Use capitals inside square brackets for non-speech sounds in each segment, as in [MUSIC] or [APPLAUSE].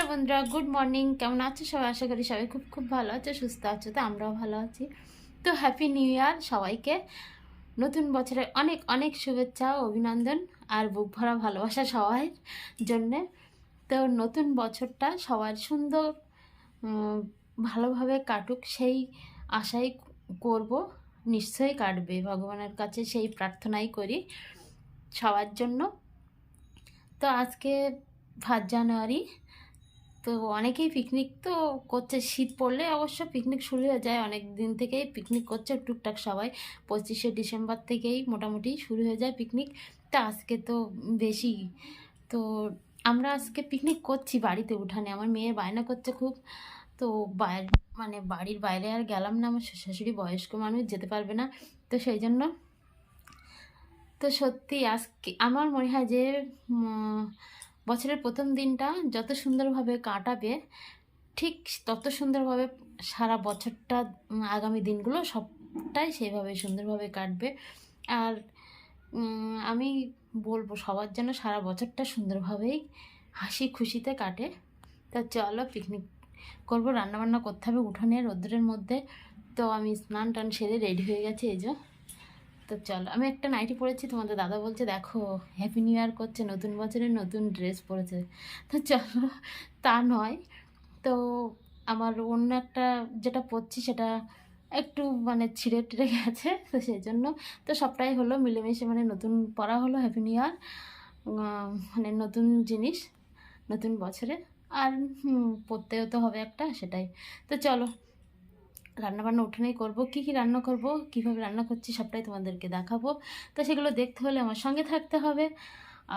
Hello বন্ধুরা, good morning. কেমন আছো সবাই? আশা করি সবাই খুব খুব ভালো আছো, সুস্থ আছো, তো আমরাও ভালো আছি। তো হ্যাপি নিউ ইয়ার সবাইকে। নতুন বছরে অনেক অনেক শুভেচ্ছা অভিনন্দন আর বুক ভরা ভালোবাসা সবার জন্যে। তো নতুন বছরটা সবার সুন্দর ভালোভাবে কাটুক সেই আশাই করব। নিশ্চয়ই কাটবে, ভগবানের কাছে সেই প্রার্থনাই করি সবার জন্য। তো আজকে ফার্স্ট জানুয়ারি তো অনেকেই পিকনিক তো করছে। শীত পড়লে অবশ্য পিকনিক শুরু হয়ে যায় অনেক দিন থেকেই। পিকনিক করছে টুকটাক সবাই। পঁচিশে ডিসেম্বর থেকেই মোটামুটি শুরু হয়ে যায় পিকনিক তো আজকে তো বেশি। তো আমরা আজকে পিকনিক করছি বাড়িতে উঠানে। আমার মেয়ে বায়না করছে খুব। তো বাইরে মানে বাড়ির বাইরে আর গেলাম না। আমার শাশুড়ি বয়স্ক মানুষ, যেতে পারবে না। তো সেই জন্য তো সত্যি আজকে আমার মনে হয় যে বছরের প্রথম দিনটা যত সুন্দরভাবে কাটাবে, ঠিক তত সুন্দরভাবে সারা বছরটা আগামী দিনগুলো সবটাই সেইভাবে সুন্দরভাবে কাটবে। আর আমি বলব সবার যেন সারা বছরটা সুন্দরভাবেই হাসি খুশিতে কাটে। তা চলো পিকনিক করব, রান্নাবান্না করতে হবে উঠোনে রোদ্রের মধ্যে। তো আমি স্নান টান সেরে রেডি হয়ে গেছি, এই যে। তো চলো আমি একটা নাইটি পরেছি তোমাদের দাদা বলছে দেখো হ্যাপি নিউ ইয়ার করছে নতুন বছরের নতুন ড্রেস পরেছে। তো চলো তা নয়। তো আমার অন্য একটা যেটা পরছি সেটা একটু মানে ছিঁড়ে টিড়ে গেছে তো সেই জন্য। তো সবটাই হলো মিলেমিশে মানে নতুন পরা হলো হ্যাপি নিউ ইয়ার মানে নতুন জিনিস নতুন বছরে আর হুম, পরতেও তো হবে একটা সেটাই। তো চলো রান্না বান্না উঠোনেই করব। কী কী রান্না করব কীভাবে রান্না করছি সবটাই তোমাদেরকে দেখাবো। তো সেগুলো দেখতে হলে আমার সঙ্গে থাকতে হবে।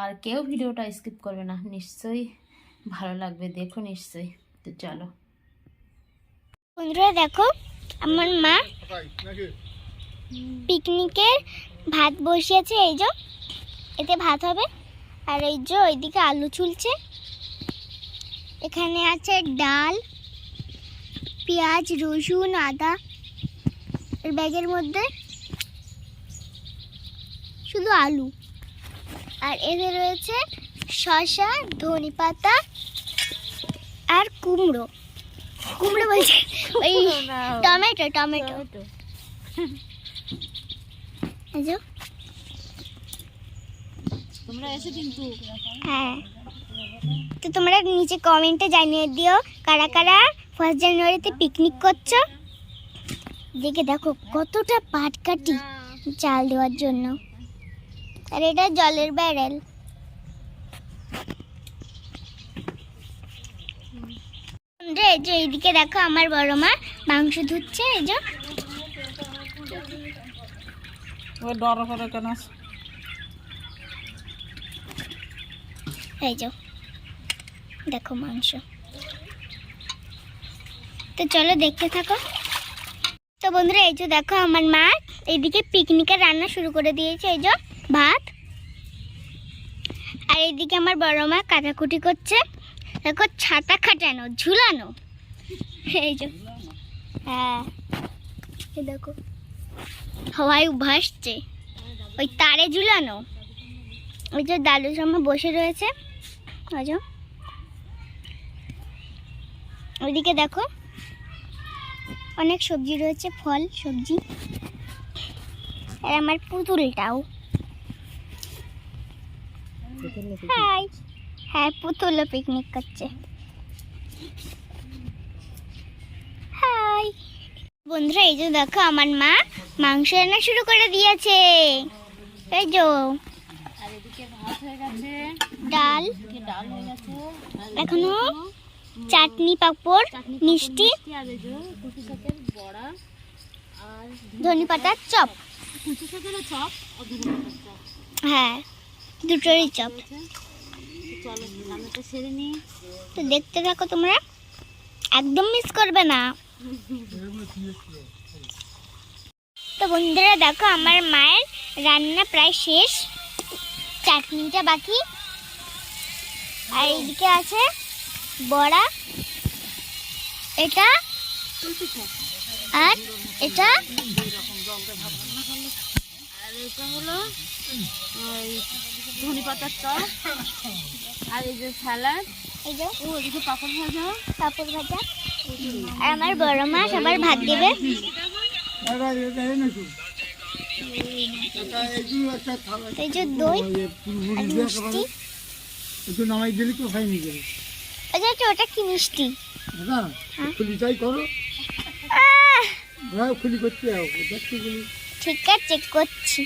আর কেউ ভিডিওটা স্কিপ করবে না নিশ্চয়ই ভালো লাগবে। দেখো নিশ্চয়ই। তো চলো। বন্ধুরা দেখো আমার মা পিকনিকের ভাত বসিয়েছে এই যে। এতে ভাত হবে। আর এই যে ওইদিকে আলু চুলছে এখানে আছে ডাল পেঁয়াজ রসুন আদা এর ব্যাগের মধ্যে। শুধু আলু। আর এতে রয়েছে শসা ধনে পাতা আর কুমড়ো। কুমড়ো বলছে ওই টমেটো টমেটো। তোমরা এসে কিন্তু হ্যাঁ। তো তোমরা নিচে কমেন্টে জানিয়ে দিও কারা কারা ফার্স্ট জানুয়ারিতে পিকনিক করছ? দেখে দেখো কতটা পাট কাটি চাল দেওয়ার জন্য। আর এটা জলের ব্যারেল এই যে এইদিকে দেখো আমার বড় মা মাংস ধুচ্ছে এই যে। ওই ডর করে কেন এই যে। দেখো মাংস। তো চলো দেখতে থাকো। তো বন্ধুরা, এই যে দেখো আমার মা এইদিকে পিকনিকের রান্না শুরু করে দিয়েছে, এই যে ভাত। আর এইদিকে আমার বড় মা কাটাকুটি করছে। দেখো ছাতা খাটানো, ঝুলানো। এই যে। হ্যাঁ। দেখো। হাওয়ায় ভাসছে। ওই তারে ঝুলানো। ওই যে দাদু সামনে বসে রয়েছে। ওই ওইদিকে দেখো অনেক সবজি রয়েছে ফল সবজি। আর আমার পুতুলটাও। হাই। হ্যাঁ পুতুলও পিকনিক করছে। হাই। বন্ধুরা এই যে দেখো আমার মা মাংস রান্না শুরু করে দিয়েছে। এই যে। ডাল। এখনও? চাটনি পাঁপড় মিষ্টি বড়া আর ধনে পাতার চপ। চপ হ্যাঁ দুটোরই চপ। তো দেখতে থাকো তোমরা একদম মিস করবে না। তো বন্ধুরা দেখো আমার মায়ের রান্না প্রায় শেষ। চাটনিটা বাকি। আর এইদিকে আছে বড়া এটা আর এটা আর এটা হলো ওই ধনে পাতার চপ আর এই যে স্যালাড এই যে ও এদিকে পাপড় ভাজা। পাপড় ভাজা। আর আমার বড় মা সবার ভাত দেবে। এই যে দই আর মিষ্টি। একটু নামাই দিলি তো খাই নিয়ে এই যে ওটা কি মিষ্টি? দাদা খুলিটাই করো। আহ, হ্যাঁ খুলি করতে যাও দেখতে গেলি ঠিক আছে করছি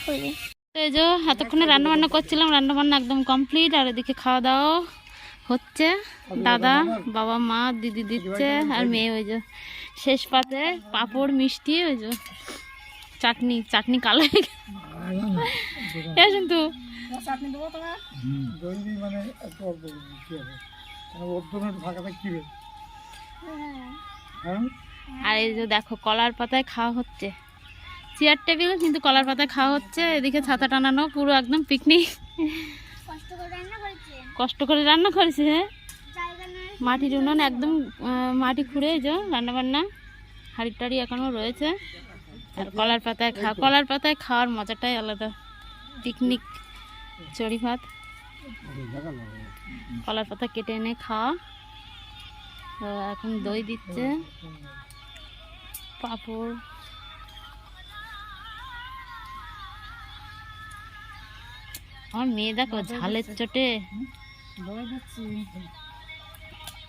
খুলে। এই যে এতক্ষণে রান্না বান্না করছিলাম রান্না বান্না একদম কমপ্লিট আর এদিকে খাওয়া দাওয়া হচ্ছে। দাদা বাবা মা দিদি দিচ্ছে আর মেয়ে ওই যে শেষ পাতে পাঁপড় মিষ্টি ওই যে চাটনি চাটনি কালো হয়ে গেছে। কিন্তু চাটনি দেবো তোমার মানে ওর জন্য ফাঁকা থাকতে হ্যাঁ। আর এই যে দেখো কলার পাতায় খাওয়া হচ্ছে। চেয়ার টেবিল কিন্তু কলার পাতায় খাওয়া হচ্ছে। এদিকে ছাতা টানানো পুরো একদম পিকনিক কষ্ট করে রান্না করেছে? কষ্ট করে রান্না করেছে হ্যাঁ? মাটির উনুন একদম মাটি খুঁড়ে যে রান্না বান্না হাড়ি টাড়ি এখনও রয়েছে। আর কলার পাতায় খাওয়া কলার পাতায় খাওয়ার মজাটাই আলাদা। পিকনিক চড়ি ভাত কলার পাতা কেটে এনে খাওয়া। তো এখন দই দিচ্ছে। পাঁপড়। আমার মেয়ে দেখো ঝালের চোটে।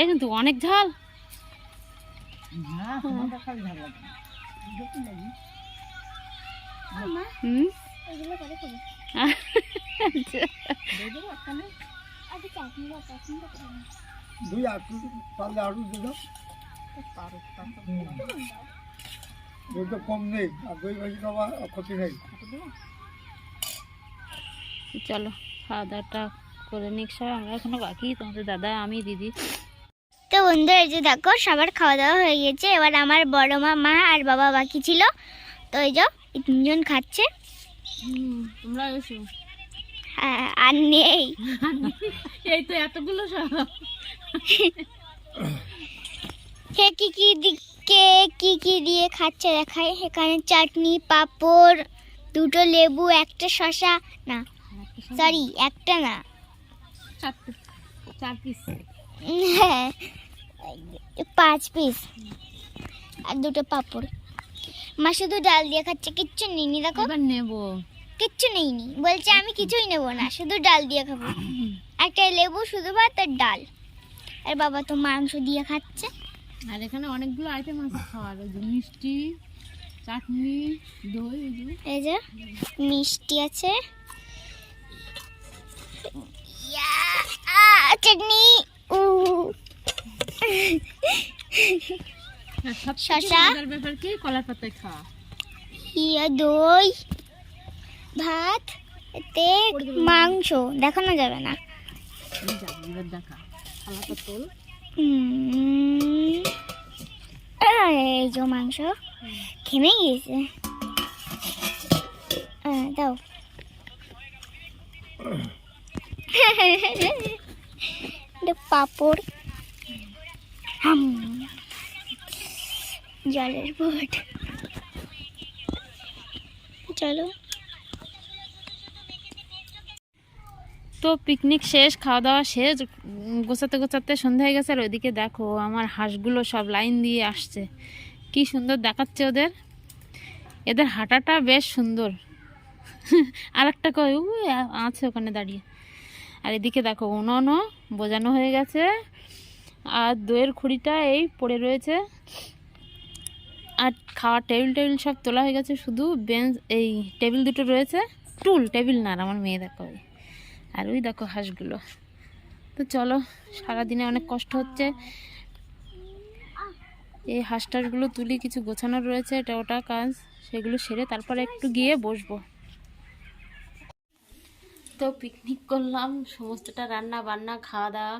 এ কিন্তু অনেক ঝাল। হুম। দই আটু পারলে আটু কম নেই আর দই ভাজি খাওয়া ক্ষতি নেই। চলো খাওয়া দাওয়াটা করে নিক সবাই আমরা এখনও বাকি তোমাদের দাদা আমি দিদি। তো বন্ধুরা এই যে দেখো সবার খাওয়া দাওয়া হয়ে গেছে এবার আমার বড় মা মা আর বাবা বাকি ছিল। তো এই যে তিনজন খাচ্ছে। তোমরা এসো। আর নেই। এই তো এতগুলো সব। কে কি কি দি- কে কি কি দিয়ে খাচ্ছে দেখায় এখানে চাটনি পাঁপড় দুটো লেবু একটা শসা না সরি একটা না। পিস হ্যাঁ পাঁচ পিস আর দুটো পাঁপড়। মা শুধু ডাল দিয়ে খাচ্ছে কিচ্ছু নেইনি দেখো। নেব। কিচ্ছু নেইনি। বলছে আমি কিছুই নেব না শুধু ডাল দিয়ে খাব। একটা লেবু শুধু ভাত আর ডাল। আর বাবা তো মাংস দিয়ে খাচ্ছে। আর এখানে অনেকগুলো আইটেম আছে খাওয়ার। ওই যে মিষ্টি চাটনি দই এই যে। মিষ্টি আছে। ইয়া, আ, চাটনি উ। সব শসা? ব্যাপার কি? কলার পাতায় খাওয়া ইয়া দই। ভাত এতে মাংস। দেখানো যাবে না। এই যা, মাংস। খেমে গিয়েছে। দাও। পাপড়। হাম। জলের বোট। চলো। তো পিকনিক শেষ, খাওয়া দাওয়া শেষ, গোছাতে গোছাতে সন্ধ্যা হয়ে গেছে আর ওইদিকে দেখো আমার হাঁসগুলো সব লাইন দিয়ে আসছে। কি সুন্দর দেখাচ্ছে ওদের। এদের হাঁটাটা বেশ সুন্দর। [LAUGHS] আর একটা কই আছে ওখানে দাঁড়িয়ে। আর এদিকে দেখো উনুনও বোঝানো হয়ে গেছে। আর দইয়ের খুঁড়িটা এই পড়ে রয়েছে। আর খাওয়ার টেবিল টেবিল সব তোলা হয়ে গেছে। শুধু বেঞ্চ, এই টেবিল দুটো রয়েছে। টুল, টেবিল না আমার মেয়ে দেখো। আর ওই দেখো হাঁসগুলো। তো চলো, সারাদিনে অনেক কষ্ট হচ্ছে। এই হাঁস টাসগুলো তুলি, কিছু গোছানোর রয়েছে, এটা ওটা কাজ, সেগুলো সেরে তারপরে একটু গিয়ে বসবো। তো পিকনিক করলাম, সমস্তটা রান্না বান্না, খাওয়া দাওয়া,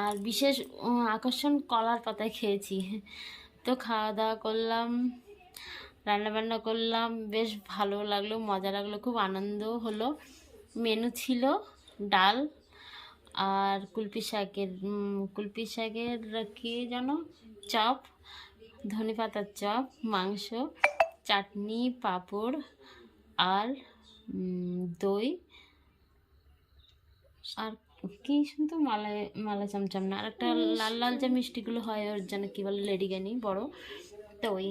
আর বিশেষ আকর্ষণ কলার পাতায় খেয়েছি। তো খাওয়া দাওয়া করলাম, রান্না বান্না করলাম, বেশ ভালো লাগল, মজা লাগল, খুব আনন্দ হলো। মেনু ছিল ডাল আর কুলপি শাকের কুলপি শাকের কি যেন? চপ ধনে পাতার চপ মাংস চাটনি পাঁপড় আর দই। আর কি শুনতো? মালাই মালা চমচম না। আর একটা লাল লাল যে মিষ্টিগুলো হয় ওর যেন কী বলে? লেডিকেনি বড়। তো ওই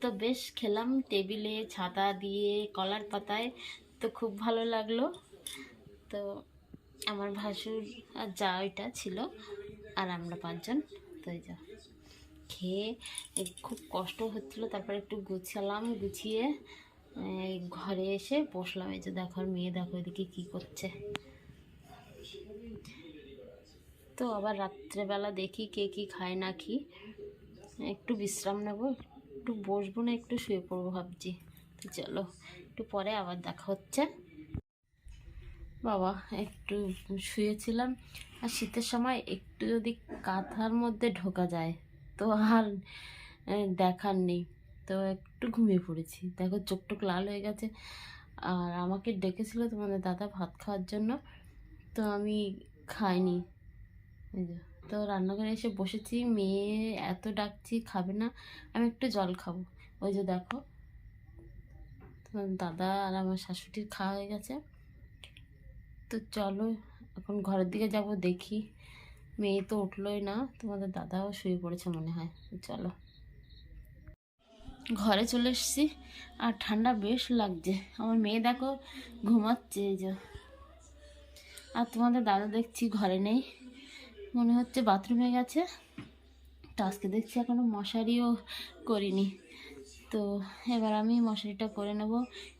তো বেশ খেলাম টেবিলে ছাতা দিয়ে কলার পাতায়। তো খুব ভালো লাগল। তো আমার ভাসুর আর যা ওইটা ছিল, আর আমরা পাঁচজন, তো যা খেয়ে খুব কষ্ট হচ্ছিল। তারপরে একটু গুছালাম, গুছিয়ে ঘরে এসে বসলাম। এই যে দেখো মেয়ে দেখো এদিকে কী করছে। তো আবার রাত্রেবেলা দেখি কে কি খায় না কি। একটু বিশ্রাম নেব, একটু বসবো না, একটু শুয়ে পড়ব ভাবছি। তো চলো, একটু পরে আবার দেখা হচ্ছে। বাবা, একটু শুয়েছিলাম। আর শীতের সময় একটু যদি কাঁথার মধ্যে ঢোকা যায়, তো আর দেখার নেই। তো একটু ঘুমিয়ে পড়েছি। দেখো চোখ টোক লাল হয়ে গেছে। আর আমাকে ডেকেছিল তোমাদের দাদা ভাত খাওয়ার জন্য। তো আমি খাইনি। তো রান্নাঘরে এসে বসেছি। মেয়ে এত ডাকছি, খাবে না। আমি একটু জল খাব। ওই যে দেখো, তোমার দাদা আর আমার শাশুড়ির খাওয়া হয়ে গেছে। তো চলো, এখন ঘরের দিকে যাব, দেখি। মেয়ে তো উঠলোই না, তোমাদের দাদাও শুয়ে পড়েছে মনে হয়। চলো। ঘরে চলে এসেছি, আর ঠান্ডা বেশ লাগছে। আমার মেয়ে দেখো ঘুমাচ্ছে যে। আর তোমাদের দাদা দেখছি ঘরে নেই। মনে হচ্ছে বাথরুমে গেছে। তো আজকে দেখছি এখনও মশারিও করিনি। তো এবার আমি মশারিটা করে নেব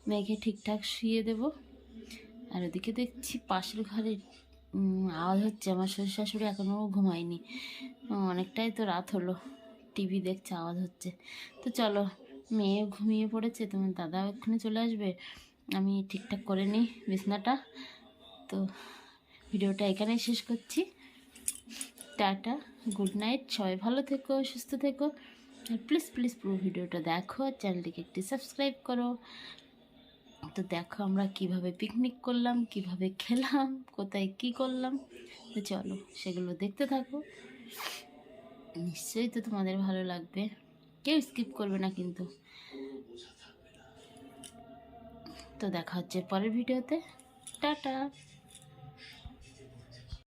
মেঘে ঠিকঠাক শুয়ে দেব। আর ওদিকে দেখছি পাশের ঘরে আওয়াজ হচ্ছে, আমার শ্বশুর শাশুড়ি এখনও ঘুমায়নি অনেকটাই তো রাত হলো, টিভি দেখছে, আওয়াজ হচ্ছে। তো চলো, মেয়ে ঘুমিয়ে পড়েছে, তোমার দাদা এক্ষুনি চলে আসবে। আমি ঠিকঠাক করে নিই বিছনাটা। তো ভিডিওটা এখানেই শেষ করছি। টাটা, গুড নাইট, সবাই ভালো থেকো, সুস্থ থেকো। আর প্লিজ প্লিজ পুরো ভিডিওটা দেখো, আর চ্যানেলটিকে একটি সাবস্ক্রাইব করো। তো দেখো আমরা কীভাবে পিকনিক করলাম, কীভাবে খেলাম, কোথায় কি করলাম। তো চলো সেগুলো দেখতে থাকো। নিশ্চয়ই তো তোমাদের ভালো লাগবে। কেউ স্কিপ করবে না কিন্তু। তো দেখা হচ্ছে পরের ভিডিওতে টাটা!